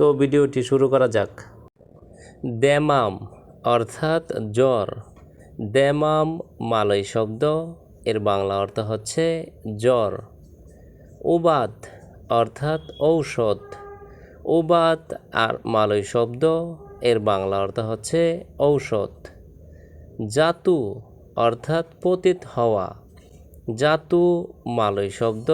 তো ভিডিওটি শুরু করা যাক। দেমাম অর্থাৎ জ্বর। দেমাম মালয় শব্দ, এর বাংলা অর্থ হচ্ছে জ্বর। উবাদ অর্থাৎ ঔষধ। উবাদ আর মালয় শব্দ, এর বাংলা অর্থ হচ্ছে ঔষধ। জাতু অর্থাৎ পতিত হওয়া। জাতু মালয় শব্দ,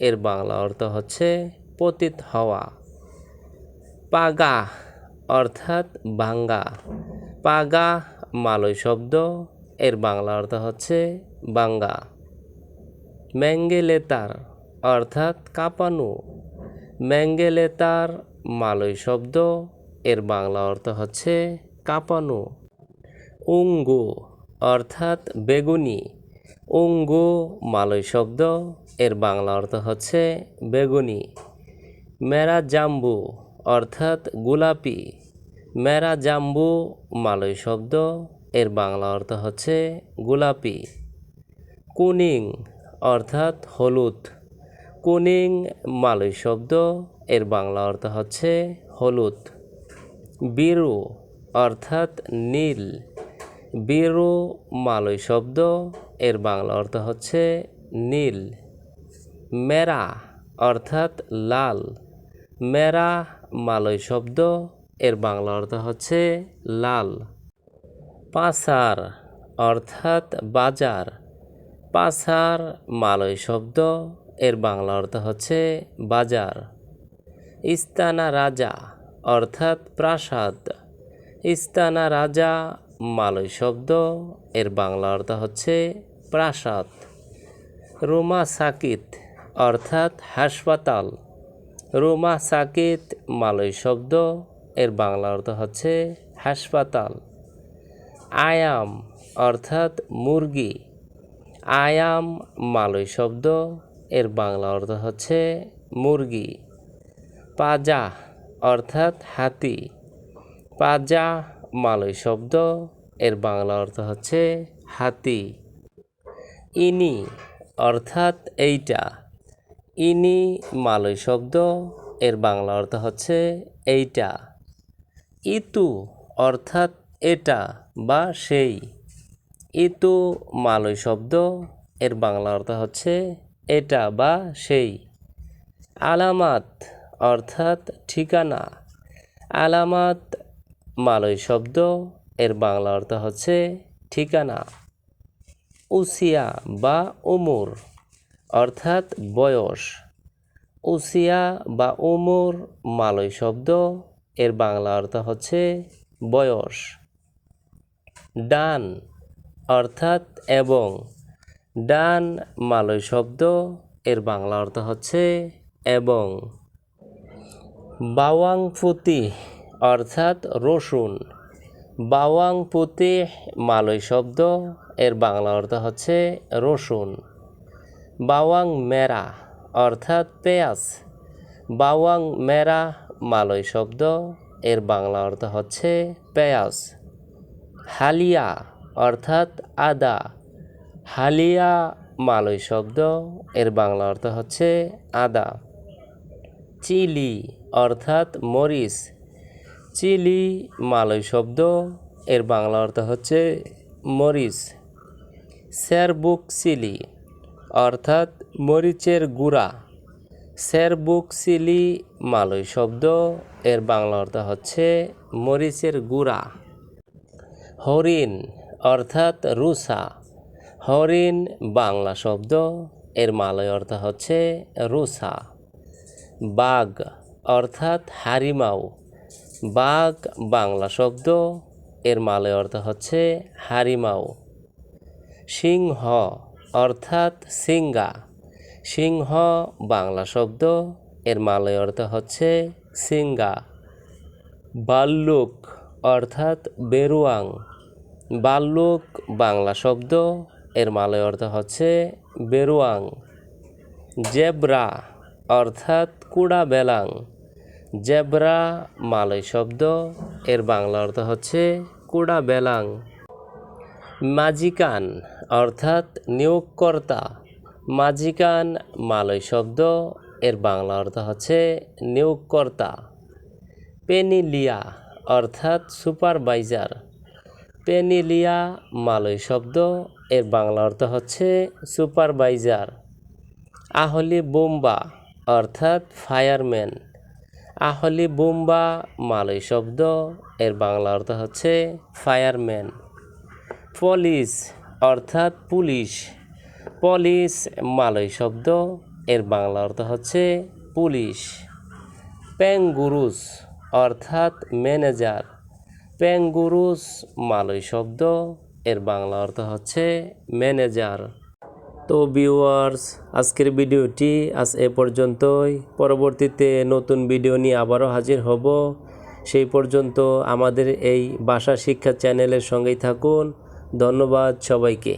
এর বাংলা অর্থ হচ্ছে পতিত হওয়া। পাগা, অর্থাৎ বাঙ্গা। পাগা, মালয় শব্দ, এর বাংলা অর্থ হচ্ছে বাঙ্গা। ম্যাঙ্গেলেতার, অর্থাৎ কাঁপানো। ম্যাঙ্গেলেতার, মালয় শব্দ, এর বাংলা অর্থ হচ্ছে কাঁপানো। উঙ্গু, অর্থাৎ বেগুনি। উঙ্গু, মালয় শব্দ, এর বাংলা অর্থ হচ্ছে বেগুনি। মেরা জাম্বু অর্থাৎ গোলাপি। মেরা জাম্বু, মালয় শব্দ, এর বাংলা অর্থ হচ্ছে গোলাপি। কুনিং, অর্থাৎ হলুদ। কুনিং, মালয় শব্দ, এর বাংলা অর্থ হচ্ছে হলুদ। বিরু, অর্থাৎ নীল। বিরু, মালয় শব্দ, এর বাংলা অর্থ হচ্ছে নীল। মেরা, অর্থাৎ লাল। মেরা মালয় শব্দ, এর বাংলা অর্থ হচ্ছে লাল। পাসার অর্থাৎ বাজার। পাসার মালয় শব্দ, এর বাংলা অর্থ হচ্ছে বাজার। ইস্তানা রাজা অর্থাৎ প্রাসাদ। ইস্তানা রাজা মালয় শব্দ, এর বাংলা অর্থ হচ্ছে প্রাসাদ। রোমা সাকিত অর্থাৎ হাসপাতাল। রোমা সাকিত মালয় শব্দ, এর বাংলা অর্থ হচ্ছে হাসপাতাল। আয়াম অর্থাৎ মুরগি। আয়াম মালয় শব্দ, এর বাংলা অর্থ হচ্ছে মুরগি। পাজা অর্থাৎ হাতি। পাজা মালয় শব্দ, এর বাংলা অর্থ হচ্ছে হাতি। ইনি অর্থাৎ এইটা। ইনি মালয় শব্দ, এর বাংলা অর্থ হচ্ছে এইটা। ইতু অর্থাৎ এটা বা সেই। ইতু মালয় শব্দ, এর বাংলা অর্থ হচ্ছে এটা বা সেই। আলামাত অর্থাৎ ঠিকানা। আলামাত মালয় শব্দ, এর বাংলা অর্থ হচ্ছে ঠিকানা। উসিয়া বা উমর। অর্থাৎ বয়স। উসিয়া বা উমর, মালয় শব্দ, এর বাংলা অর্থ হচ্ছে বয়স। ডান অর্থাৎ এবং। ডান মালয় শব্দ, এর বাংলা অর্থ হচ্ছে এবং। বাওয়াং বাওয়াংপুতি অর্থাৎ রসুন। বাওয়াংপুতি মালয় শব্দ, এর বাংলা অর্থ হচ্ছে রসুন। বাওয়াং মেরা, অর্থাৎ পেঁয়াজ। বাওয়াং মেরা, মালয় শব্দ। এর বাংলা অর্থ হচ্ছে পেঁয়াজ। হালিয়া, অর্থাৎ আদা। হালিয়া, মালয় শব্দ। এর বাংলা অর্থ হচ্ছে আদা। চিলি, অর্থাৎ মরিচ। চিলি, মালয় শব্দ। এর বাংলা অর্থ হচ্ছে মরিচ। স্যারবুক চিলি অর্থাৎ মরিচের গুঁড়া। স্যারবুক চিলি মালয় শব্দ, এর বাংলা অর্থ হচ্ছে মরিচের গুঁড়া। হরিণ অর্থাৎ রুসা। হরিণ বাংলা শব্দ, এর মালয় অর্থ হচ্ছে রুসা। বাঘ অর্থাৎ হারিমাও বাঘ বাংলা শব্দ, এর মালয় অর্থ হচ্ছে হারিমাও সিংহ অর্থাৎ সিংহা। সিংহ, বাংলা শব্দ, এর মালয় অর্থ হচ্ছে সিঙ্গা বাল্লুক অর্থাৎ বেরুয়াং। বাল্লুক, বাংলা শব্দ, এর মালয় অর্থ হচ্ছে বেরুয়াং। জেব্রা অর্থাৎ কুড়া বেলাং। জেব্রা, মালয় শব্দ, এর বাংলা অর্থ হচ্ছে কুড়া বেলাং। মাজিকান, অর্থাৎ নিয়োগকর্তা। মাজিকান, মালয় শব্দ, এর বাংলা অর্থ হচ্ছে নিয়োগকর্তা। পেনিলিয়া, অর্থাৎ সুপারভাইজার। পেনিলিয়া, মালয় শব্দ, এর বাংলা অর্থ হচ্ছে সুপারভাইজার। আহলি বোম্বা, অর্থাৎ ফায়ারম্যান। আহলি বোম্বা, মালয় শব্দ, এর বাংলা অর্থ হচ্ছে ফায়ারম্যান। পুলিশ অর্থাৎ পুলিশ। পলিশ মালয় শব্দ। এর বাংলা অর্থ হচ্ছে পুলিশ। প্যাঙ্গুরুস, অর্থাৎ ম্যানেজার। প্যাঙ্গুরুস, মালয় শব্দ। এর বাংলা অর্থ হচ্ছে ম্যানেজার। তো ভিউয়ার্স, আজকের ভিডিওটি আজ এ পর্যন্তই। পরবর্তীতে নতুন ভিডিও নিয়ে আবারও হাজির হব। সেই পর্যন্ত আমাদের এই ভাষা শিক্ষা চ্যানেলের সঙ্গেই থাকুন। ধন্যবাদ সবাইকে।